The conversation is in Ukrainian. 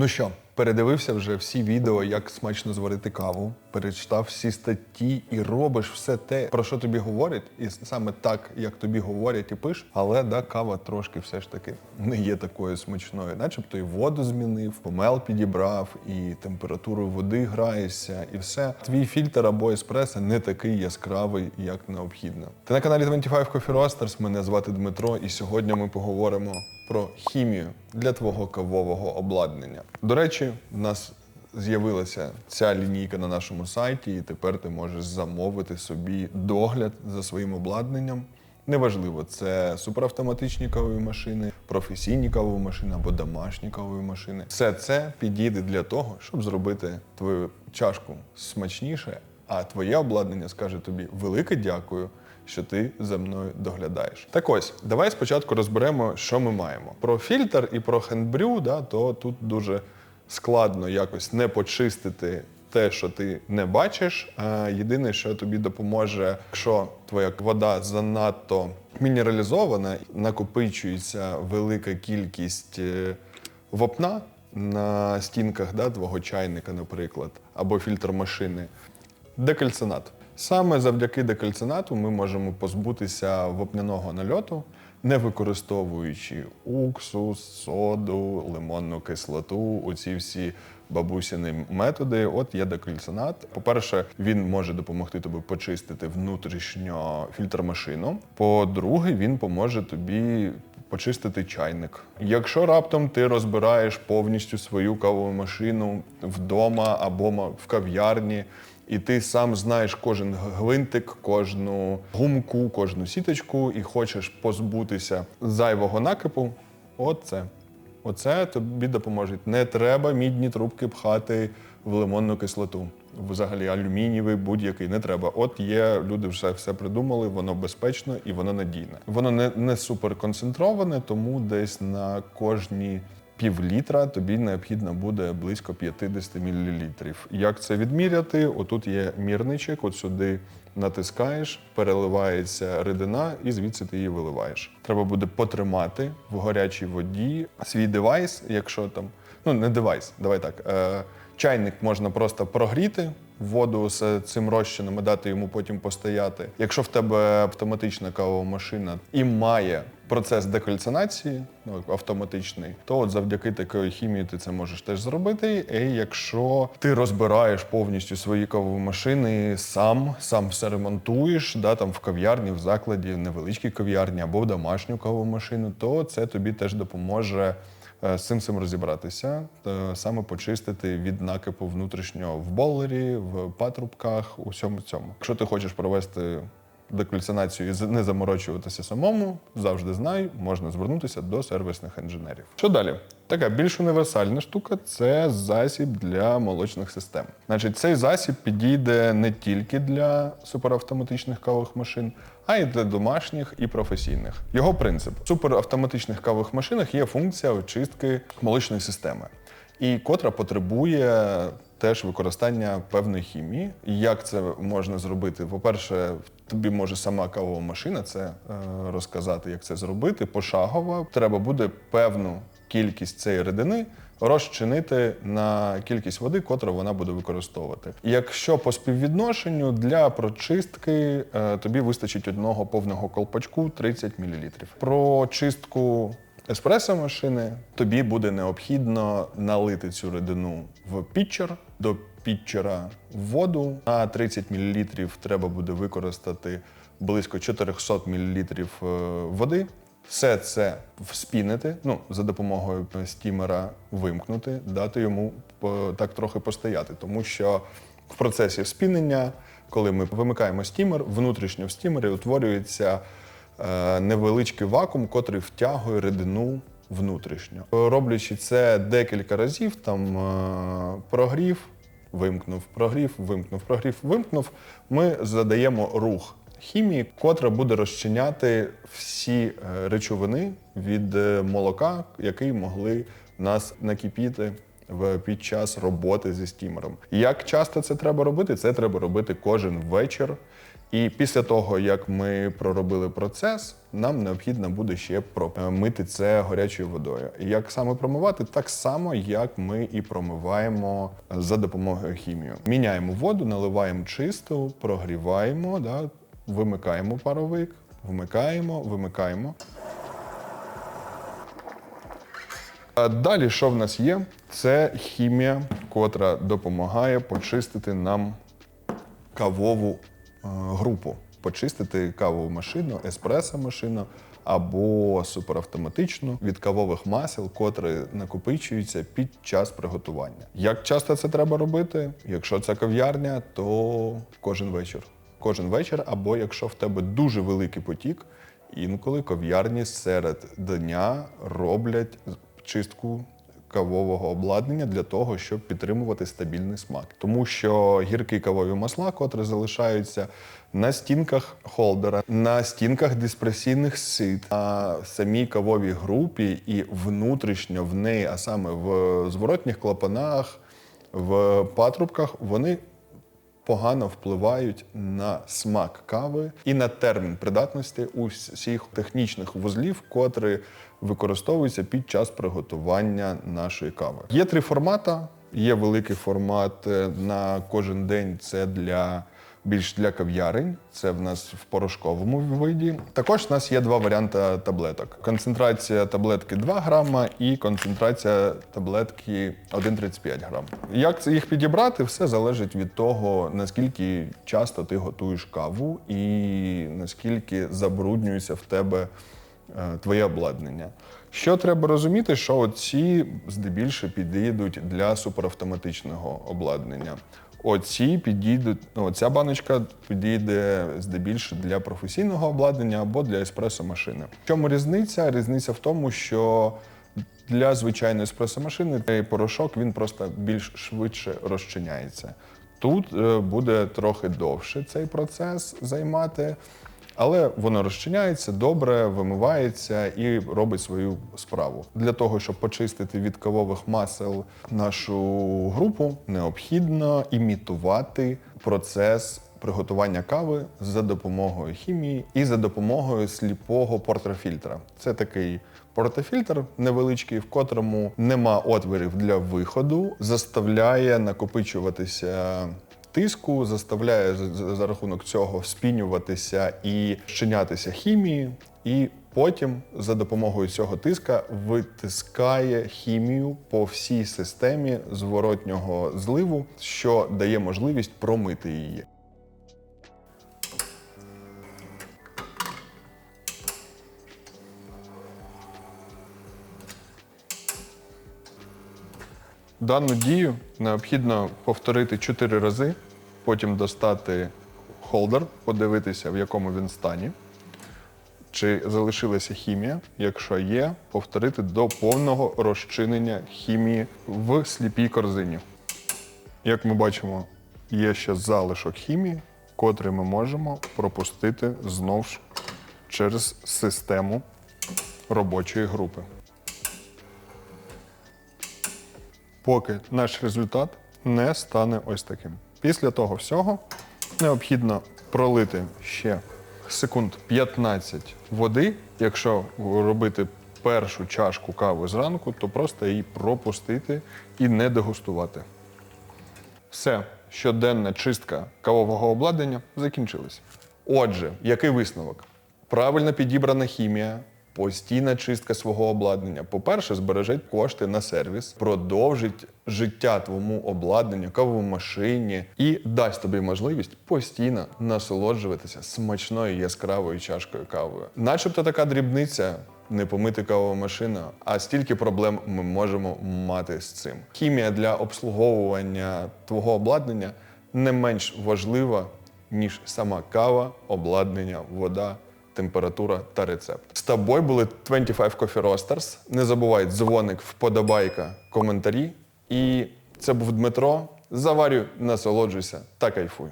Ну що, передивився вже всі відео, як смачно зварити каву, перечитав всі статті і робиш все те, про що тобі говорять, і саме так, як тобі говорять і пиш. Але да, кава трошки все ж таки не є такою смачною. Начебто і воду змінив, помел підібрав, і температуру води граєшся, і все. Твій фільтр або еспресо не такий яскравий, як необхідно. Ти на каналі 25 Coffee Roasters, Мене звати Дмитро, і сьогодні ми поговоримо про хімію для твого кавового обладнання. До речі, в нас з'явилася ця лінійка на нашому сайті, і тепер ти можеш замовити собі догляд за своїм обладнанням. Неважливо, це суперавтоматичні кавові машини, професійні кавові машини або домашні кавові машини. Все це підійде для того, щоб зробити твою чашку смачніше, а твоє обладнання скаже тобі велике дякую що ти за мною доглядаєш. Так ось, давай спочатку розберемо, що ми маємо. Про фільтр і про хендбрю, да, то тут дуже складно якось не почистити. Те, що ти не бачиш, а єдине, що тобі допоможе, якщо твоя вода занадто мінералізована, накопичується велика кількість е, вапна на стінках да, твого чайника, наприклад, або фільтр машини. Декальцинат. Саме завдяки декальцинату ми можемо позбутися вапняного нальоту, не використовуючи уксус, соду, лимонну кислоту, оці всі бабусіни методи. От є декальцинат. По-перше, він може допомогти тобі почистити внутрішньо фільтр-машину. По-друге, він поможе тобі. Почистити чайник. Якщо раптом ти розбираєш повністю свою кавову машину вдома або в кав'ярні, і ти сам знаєш кожен гвинтик, кожну гумку, кожну сіточку, і хочеш позбутися зайвого накипу. От це. Оце тобі допоможе. Не треба мідні трубки пхати в лимонну кислоту. Взагалі алюмінієвий, будь-який не треба. От є люди вже все придумали, воно безпечно і воно надійне. Воно не не супер концентроване, тому десь на кожні пів літра тобі необхідно буде близько 50 мл. Як це відміряти? Отут є мірничок, от сюди натискаєш, переливається рідина, і звідси ти її виливаєш. Треба буде потримати в гарячій воді свій девайс, якщо там, ну не девайс, давай так. Е, Чайник можна просто прогріти воду з цим розчином і дати йому потім постояти. Якщо в тебе автоматична кавова машина і має процес декальцинації, ну автоматичний, то от завдяки такої хімії ти це можеш теж зробити. І якщо ти розбираєш повністю свої кавові машини, сам сам все ремонтуєш, да там в кав'ярні, в закладі, в невеличкій кав'ярні або в домашню кавову машину, то це тобі теж допоможе. Е, з цим цим розібратися, саме почистити від накипу внутрішнього в болері, в патрубках, у всьому цьому. Якщо ти хочеш провести декальцинацію і не заморочуватися самому, завжди знай, можна звернутися до сервісних інженерів. Що далі? Така більш універсальна штука це засіб для молочних систем. Значить, цей засіб підійде не тільки для суперавтоматичних кавових машин, а й для домашніх і професійних. Його принцип в суперавтоматичних кавових машинах є функція очистки молочної системи, і котра потребує теж використання певної хімії. Як це можна зробити? По-перше, тобі може сама кавова машина це е, розказати, як це зробити. Пошагово треба буде певну кількість цієї рідини розчинити на кількість води, котру вона буде використовувати. Якщо по співвідношенню для прочистки е, тобі вистачить одного повного колпачку 30 мл. Про чистку еспресо машини тобі буде необхідно налити цю рідину в пітчер, до пітчера воду. На 30 мл треба буде використати близько 400 мл е, води. Все це вспінити, ну, за допомогою стімера вимкнути, дати йому так трохи постояти. Тому що в процесі вспінення, коли ми вимикаємо стімер, внутрішньо в стімері утворюється е, невеличкий вакуум, котрий втягує рідину внутрішньо. Роблячи це декілька разів, там е, прогрів, вимкнув, прогрів, вимкнув, прогрів, вимкнув, ми задаємо рух хімії, котра буде розчиняти всі е, речовини від е, молока, які могли нас накипіти під час роботи зі стімером. Як часто це треба робити? Це треба робити кожен вечір. І після того, як ми проробили процес, нам необхідно буде ще промити це гарячою водою. Як саме промивати? Так само, як ми і промиваємо за допомогою хімії. Міняємо воду, наливаємо чисту, прогріваємо, да, вимикаємо паровик, вмикаємо, вимикаємо. Далі, що в нас є? Це хімія, котра допомагає почистити нам кавову е, групу, почистити кавову машину, еспресо-машину або суперавтоматичну від кавових масел, котрі накопичуються під час приготування. Як часто це треба робити? Якщо це кав'ярня, то кожен вечір. Кожен вечір, або якщо в тебе дуже великий потік, інколи кав'ярні серед дня роблять чистку кавового обладнання для того, щоб підтримувати стабільний смак. Тому що гіркі кавові масла, котрі залишаються на стінках холдера, на стінках диспресійних сит, на самій кавовій групі і внутрішньо в неї, а саме в зворотніх клапанах, в патрубках, вони погано впливають на смак кави і на термін придатності усіх технічних вузлів, котрі використовуються під час приготування нашої кави. Є три формати. Є великий формат е, на кожен день. Це для більш для кав'ярень. Це в нас в порошковому виді. Також в нас є два варіанти таблеток: концентрація таблетки 2 грама і концентрація таблетки 1,35 грам. Як це їх підібрати? Все залежить від того, наскільки часто ти готуєш каву і наскільки забруднюється в тебе е, твоє обладнання. Що треба розуміти, що ці здебільше підійдуть для суперавтоматичного обладнання. Оці підійдуть, ну, ця баночка підійде здебільше для професійного обладнання або для еспресо-машини. В чому різниця? Різниця в тому, що для звичайної еспресо-машини цей порошок він просто більш швидше розчиняється. Тут е, буде трохи довше цей процес займати, але воно розчиняється добре, вимивається і робить свою справу. Для того, щоб почистити від кавових масел нашу групу, необхідно імітувати процес приготування кави за допомогою хімії і за допомогою сліпого портрофільтра. Це такий портофільтр невеличкий, в котрому нема отворів для виходу, заставляє накопичуватися тиску, заставляє за- рахунок цього спінюватися і щинятися хімії, і потім за допомогою цього тиска витискає хімію по всій системі зворотнього зливу, що дає можливість промити її. Дану дію необхідно повторити 4 рази, потім достати холдер, подивитися, в якому він стані, чи залишилася хімія. Якщо є, повторити до повного розчинення хімії в сліпій корзині. Як ми бачимо, є ще залишок хімії, котрий ми можемо пропустити знов ж через систему робочої групи. Поки наш результат не стане ось таким. Після того всього необхідно пролити ще секунд 15 води. Якщо робити першу чашку кави зранку, то просто її пропустити і не дегустувати. Все, щоденна чистка кавового обладнання закінчилась. Отже, який висновок? Правильно підібрана хімія, постійна чистка свого обладнання. По-перше, збережить кошти на сервіс, продовжить життя твоєму обладнанню, кавомашині і дасть тобі можливість постійно насолоджуватися смачною яскравою чашкою кави. Начебто така дрібниця. Не помити кавову машину, а стільки проблем ми можемо мати з цим. Хімія для обслуговування твого обладнання не менш важлива, ніж сама кава, обладнання, вода, температура та рецепт. З тобою були 25 Coffee Roasters. Не забувай дзвоник, вподобайка, коментарі. І це був Дмитро. Заварюй, насолоджуйся та кайфуй.